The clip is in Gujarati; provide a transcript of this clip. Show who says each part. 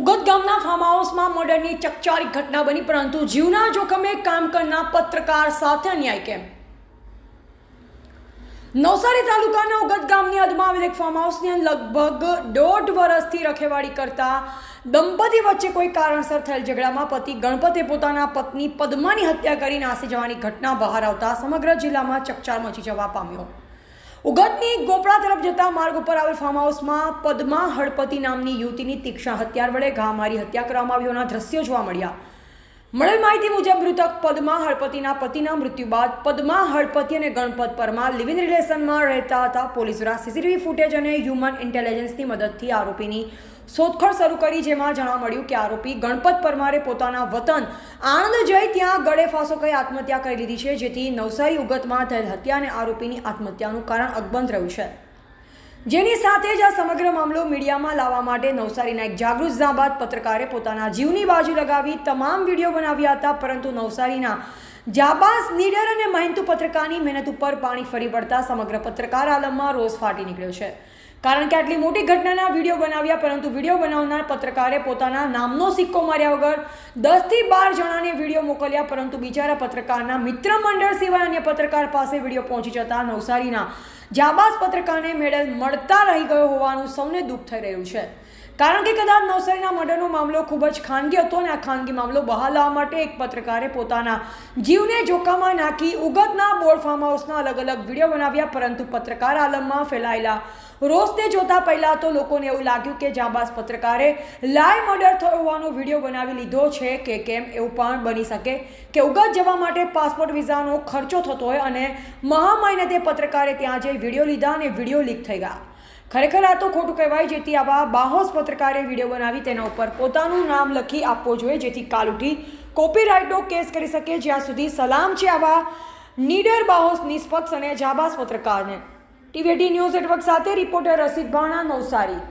Speaker 1: ઉગત ગામના ફાર્મ હાઉસમાં મર્ડરની ચકચારી ઘટના બની, પરંતુ જીવના જોખમે કામ કરના પત્રકાર સાથે અન્યાય કેમ? નવસારી તાલુકાના ઉગત ગામની હદમાં આવેલ એક ફાર્મ હાઉસની લગભગ દોઢ વર્ષથી રખેવાળી કરતા દંપતી વચ્ચે કોઈ કારણસર થયેલ ઝઘડામાં પતિ ગણપતે પોતાના પત્ની પદ્માની હત્યા કરી નાસી જવાની ઘટના બહાર આવતા સમગ્ર જિલ્લામાં ચકચાર મચી જવા પામ્યો. ઉગતની ગોપડા તરફ જતા માર્ગ ઉપર આવેલ ફાર્મ હાઉસમાં પદ્મા હળપતિ નામની યુવતીની તીક્ષ્ણ હત્યાર વડે ઘા મારી હત્યા કરવામાં આવી હોવાના દ્રશ્યો જોવા મળ્યા. મળેલ માહિતી મુજબ, મૃતક પદ્મા હળપતિના પતિના મૃત્યુ બાદ પદ્મા હળપતિ અને ગણપત પરમાર લિવિંગ રિલેશનમાં રહેતા હતા. પોલીસ દ્વારા સીસીટીવી ફૂટેજ અને હ્યુમન ઇન્ટેલિજન્સની મદદથી આરોપીની શોધખોળ શરૂ કરી, જેમાં જાણવા મળ્યું કે આરોપી ગણપત પરમારે પોતાના વતન આણંદ જઈ ત્યાં ગળે ફાંસો કરી આત્મહત્યા કરી લીધી છે, જેથી નવસારી ઉગતમાં થયેલ હત્યા અને આરોપીની આત્મહત્યાનું કારણ અકબંધ રહ્યું છે. જેની સાથે જ આ સમગ્ર મામલો મીડિયામાં લાવવા માટે નવસારીના એક જાગૃત ઝાબાદ પત્રકારે પોતાના જીવની બાજુ લગાવી તમામ વીડિયો બનાવ્યા હતા, પરંતુ નવસારીના જાબાઝ, નીડર અને મહેનતુ પત્રકારની મહેનત ઉપર પાણી ફરી પડતા સમગ્ર પત્રકાર આલમમાં રોષ ફાટી નીકળ્યો છે. કારણ કે આટલી મોટી ઘટનાના વીડિયો બનાવ્યા, પરંતુ વીડિયો બનાવનાર પત્રકારે પોતાના નામનો સિક્કો માર્યા વગર દસથી બાર જણાને વીડિયો મોકલ્યા, પરંતુ બિચારા પત્રકારના મિત્ર મંડળ સિવાય અન્ય પત્રકાર પાસે વીડિયો પહોંચી જતા નવસારીના જાબાઝ પત્રકારને મેડલ મળતા રહી ગયો હોવાનું સૌને દુઃખ થઈ રહ્યું છે. કારણ કે કદાચ નવસારીના મર્ડરનો મામલો ખૂબ જ ખાનગી હતો અને આ ખાનગી મામલો બહાર લાવવા માટે એક પત્રકારે પોતાના જીવને જોખમમાં નાખી ઉગતના બોર્ડ ફાર્મ હાઉસના અલગ અલગ વીડિયો બનાવ્યા, પરંતુ પત્રકાર આલમમાં ફેલાયેલા રોષને જોતા પહેલાં તો લોકોને એવું લાગ્યું કે જાંબાસ પત્રકારે લાઈવ મર્ડર થયો હોવાનો વીડિયો બનાવી લીધો છે કે કેમ એવું પણ બની શકે કે ઉગત જવા માટે પાસપોર્ટ વિઝાનો ખર્ચો થતો હોય અને મહામહિને પત્રકારે ત્યાં જઈ વીડિયો લીધા અને વીડિયો લીક થઈ ગયા. ખરેખર આ તો ખોટું કહેવાય, જેથી આવા બાહોશ પત્રકારે વીડિયો બનાવી તેના ઉપર પોતાનું નામ લખી આપવો જોઈએ, જેથી કાલ ઉઠી કોપીરાઇટનો કેસ કરી શકે, જ્યાં સુધી સલામ છે આવા નીડર, બાહોશ, નિષ્પક્ષ અને જાબાસ પત્રકારને. ટીવીટી ન્યૂઝ નેટવર્ક સાથે રિપોર્ટર રસીદ ભાણા નવસારી.